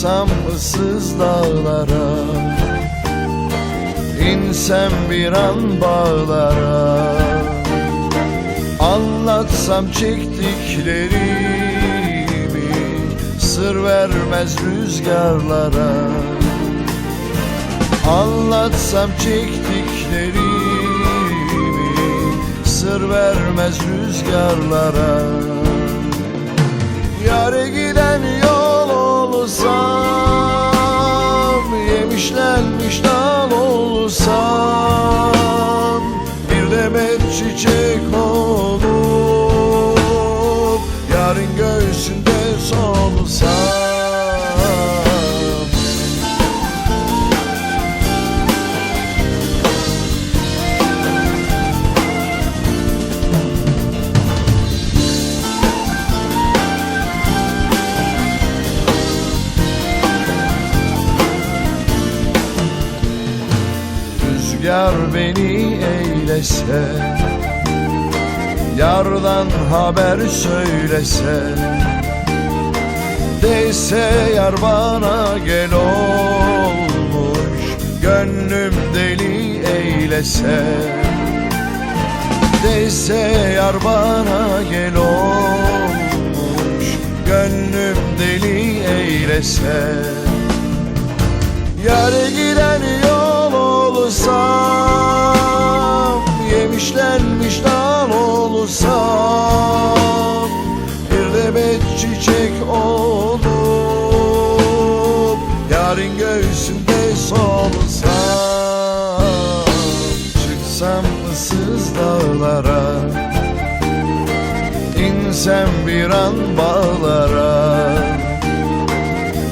Çıksam ıssız dağlara İnsem bir an bağlara. Anlatsam çektiklerimi Sır vermez rüzgarlara. Anlatsam çektiklerimi Sır vermez rüzgarlara. Yare giden yol çiçek olup Yarın göğsünde Rüzgar beni eylese Yardan haber söylese. Değse yar bana gel olmuş Gönlüm deli eylese. Değse yar bana gel olmuş Gönlüm deli eylese. Yare giden yol Yarın göğsünde solsam Çıksam ıssız dağlara İnsem bir an bağlara.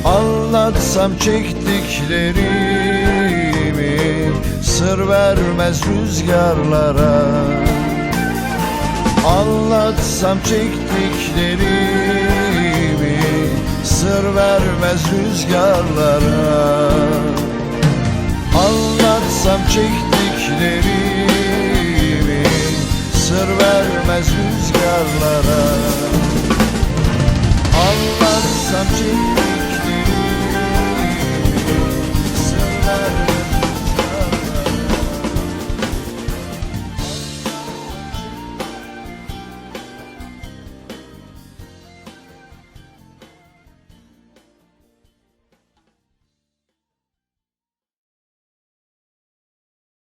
Anlatsam çektiklerimi Sır vermez rüzgarlara. Anlatsam çektiklerimi Sır vermez rüzgarlara. Anlatsam çektiklerimi Sır vermez rüzgarlara. Anlatsam çektiklerimi